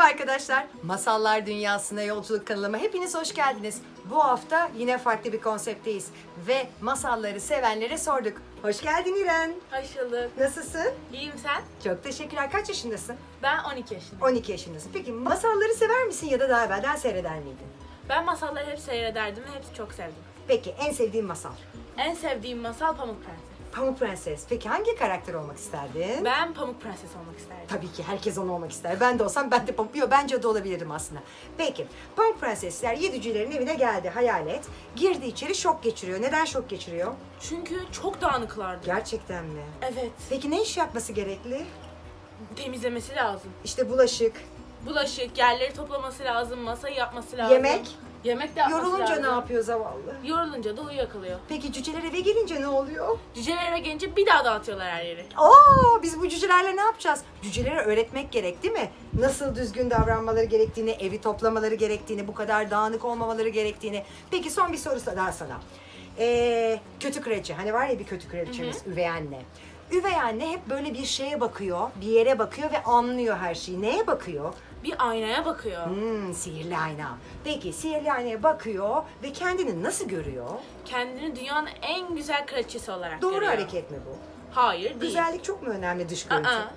Merhaba arkadaşlar. Masallar Dünyası'na yolculuk kanalıma hepiniz hoş geldiniz. Bu hafta yine farklı bir konseptteyiz ve masalları sevenlere sorduk. Hoş geldin İren. Hoş bulduk. Nasılsın? İyiyim sen? Çok teşekkürler. Kaç yaşındasın? Ben 12 yaşındayım. 12 yaşındasın. Peki masalları sever misin ya da daha evvelden seyreder miydin? Ben masalları hep seyrederdim ve hepsi çok sevdim. Peki en sevdiğin masal? En sevdiğim masal Pamuk Prenses. Pamuk Prenses. Peki hangi karakter olmak isterdin? Ben Pamuk Prenses olmak isterdim. Tabii ki herkes onu olmak ister. Ben de olsam ben de Pamuk... Yok bence de olabilirdim aslında. Peki Pamuk Prensesler yedicilerin evine geldi hayal et. Girdi içeri şok geçiriyor. Neden şok geçiriyor? Çünkü çok dağınıklardı. Gerçekten mi? Evet. Peki ne iş yapması gerekli? Temizlemesi lazım. İşte bulaşık. Bulaşık, yerleri toplaması lazım, masayı yapması lazım. Yemek? Yemek de yapması Yorulunca lazım. ne yapıyor zavallı? Yorulunca da uyuyakalıyor. Peki cüceler eve gelince ne oluyor? Cüceler eve gelince bir daha dağıtıyorlar her yeri. Oo, biz bu cücelerle ne yapacağız? Cücelere öğretmek gerek değil mi? Nasıl düzgün davranmaları gerektiğini, evi toplamaları gerektiğini, bu kadar dağınık olmamaları gerektiğini. Peki son bir soru daha sana. Ee, kötü kraliçe, hani var ya bir kötü kraliçemiz, üvey anne. Üvey anne hep böyle bir şeye bakıyor, bir yere bakıyor ve anlıyor her şeyi. Neye bakıyor? Bir aynaya bakıyor. Hmm, sihirli ayna. Peki sihirli aynaya bakıyor ve kendini nasıl görüyor? Kendini dünyanın en güzel kraliçesi olarak Doğru görüyor. hareket mi bu? Hayır değil. Güzellik çok mu önemli dış görüntü? Aa,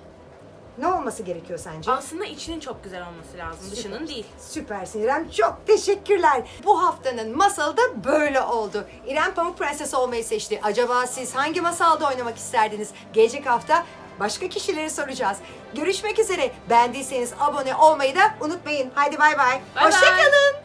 Ne olması gerekiyor sence? aslında içinin çok güzel olması lazım, dışının değil. Süpersin İrem. Çok teşekkürler. Bu haftanın masalı da böyle oldu. İrem Pamuk Prenses olmayı seçti. Acaba siz hangi masalda oynamak isterdiniz? Gelecek hafta başka kişileri soracağız. Görüşmek üzere. Beğendiyseniz abone olmayı da unutmayın. Haydi bay bay. Bay bay. Hoşçakalın.